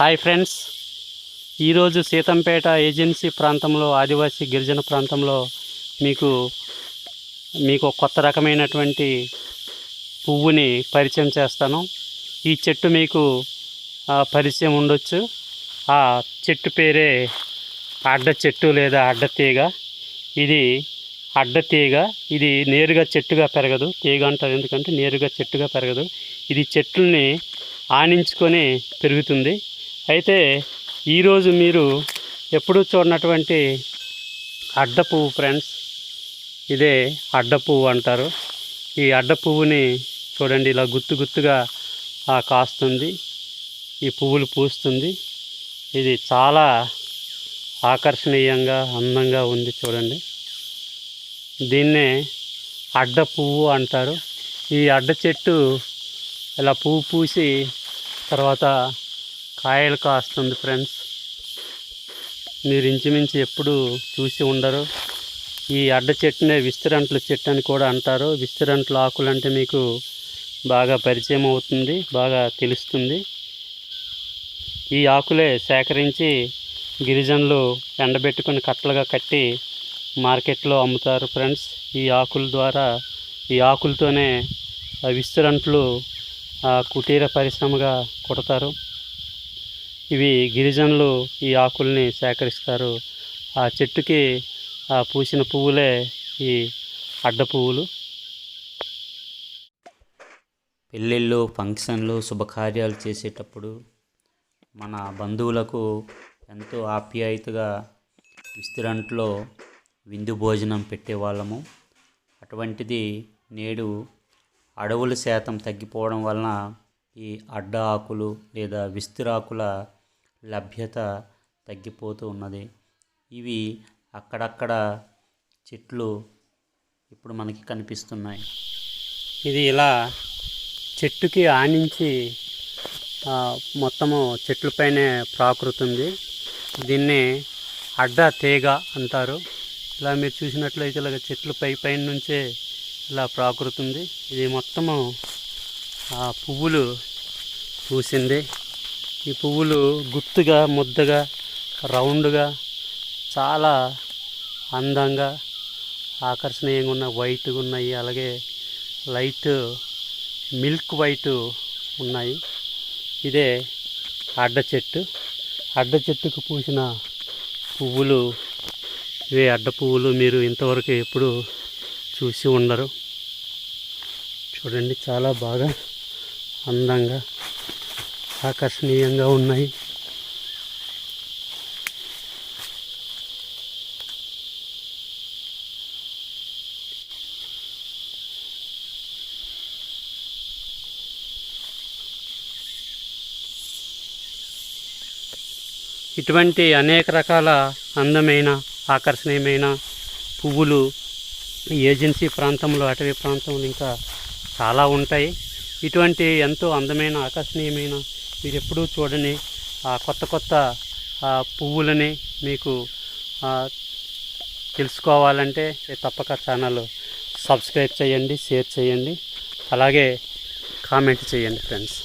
Hi friends. ఈరోజు Seethampeta agency ప్రాంతంలో ఆదివాసీ గిరిజన ప్రాంతంలో మీకు మీకు కొత్త రకమైనటువంటి పువ్వుని పరిచయం చేస్తాను. ఈ చెట్టు మీకు ఆ, పరిచయం ఉండొచ్చు. ఆ చెట్టు పేరే అడ్డ చెట్టు లేదా అడ్డ తీగ. ఇది అడ్డ తీగ. ఇది నేరుగా చెట్టుగా పెరగదు. తీగ అంటారు ఎందుకంటే నేరుగా చెట్టుగా పెరగదు. ఇది చెట్లని ఆనించుకొని పెరుగుతుంది. అయితే ఈరోజు మీరు ఎప్పుడూ చూడనటువంటి అడ్డ పువ్వు ఫ్రెండ్స్ ఇదే అడ్డ పువ్వు అంటారు. ఈ అడ్డ పువ్వుని చూడండి ఇలా గుత్తు గుత్తుగా కాస్తుంది. ఈ పువ్వులు పూస్తుంది. ఇది చాలా ఆకర్షణీయంగా అందంగా ఉంది చూడండి. దీన్నే అడ్డ పువ్వు అంటారు. ఈ అడ్డ చెట్టు ఇలా పువ్వు పూసి తర్వాత కాయలు కాస్తుంది ఫ్రెండ్స్. మీరు ఇంచుమించు ఎప్పుడు చూసి ఉండరు. ఈ అడ్డ చెట్టునే విస్తరంట్ల చెట్టు అని కూడా అంటారు. విస్తరంట్ల ఆకులు అంటే మీకు బాగా పరిచయం అవుతుంది బాగా తెలుస్తుంది. ఈ ఆకులే సేకరించి గిరిజనులు ఎండబెట్టుకొని కట్టలుగా కట్టి మార్కెట్లో అమ్ముతారు ఫ్రెండ్స్. ఈ ఆకుల ద్వారా ఈ ఆకులతోనే విస్తరంట్లు ఆ కుటీర పరిశ్రమగా కుడతారు. ఇవి గిరిజనులు ఈ ఆకుల్ని సేకరిస్తారు. ఆ చెట్టుకి ఆ పూసిన పువ్వులే ఈ అడ్డ పువ్వులు పెళ్ళిళ్ళు ఫంక్షన్లు శుభకార్యాలు చేసేటప్పుడు మన బంధువులకు ఎంతో ఆప్యాయతగా విస్తరంట్లో విందు భోజనం పెట్టేవాళ్ళము. అటువంటిది నేడు అడవుల శాతం తగ్గిపోవడం వలన ఈ అడ్డ ఆకులు లేదా విస్తురాకుల లభ్యత తగ్గిపోతూ ఉన్నది. ఇవి అక్కడక్కడ చెట్లు ఇప్పుడు మనకి కనిపిస్తున్నాయి. ఇది ఇలా చెట్టుకి ఆనించి మొత్తము చెట్లపైనే ప్రాకృతుంది. దీన్ని అడ్డ తీగ అంటారు. ఇలా మీరు చూసినట్లయితే ఇలా చెట్లు పై పైన నుంచే ఇలా ప్రాకృతుంది. ఇది మొత్తము పువ్వులు పూసింది. ఈ పువ్వులు గుత్తుగా ముద్దగా రౌండ్గా చాలా అందంగా ఆకర్షణీయంగా ఉన్న వైట్గా ఉన్నాయి. అలాగే లైట్ మిల్క్ వైట్ ఉన్నాయి. ఇదే అడ్డ చెట్టు. అడ్డ చెట్టుకు పూసిన పువ్వులు. ఇవే అడ్డ పువ్వులు మీరు ఇంతవరకు ఎప్పుడు చూసి ఉండరు. చూడండి చాలా బాగా అందంగా ఆకర్షణీయంగా ఉన్నాయి. ఇటువంటి అనేక రకాల అందమైన ఆకర్షణీయమైన పువ్వులు ఏజెన్సీ ప్రాంతంలో అటవీ ప్రాంతంలో ఇంకా చాలా ఉంటాయి. ఇటువంటి ఎంతో అందమైన ఆకర్షణీయమైన మీరు ఎప్పుడూ చూడని ఆ కొత్త కొత్త ఆ, పువ్వులని మీకు తెలుసుకోవాలంటే తప్పక ఛానల్ సబ్స్క్రైబ్ చేయండి షేర్ చేయండి. అలాగే కామెంట్ చేయండి ఫ్రెండ్స్.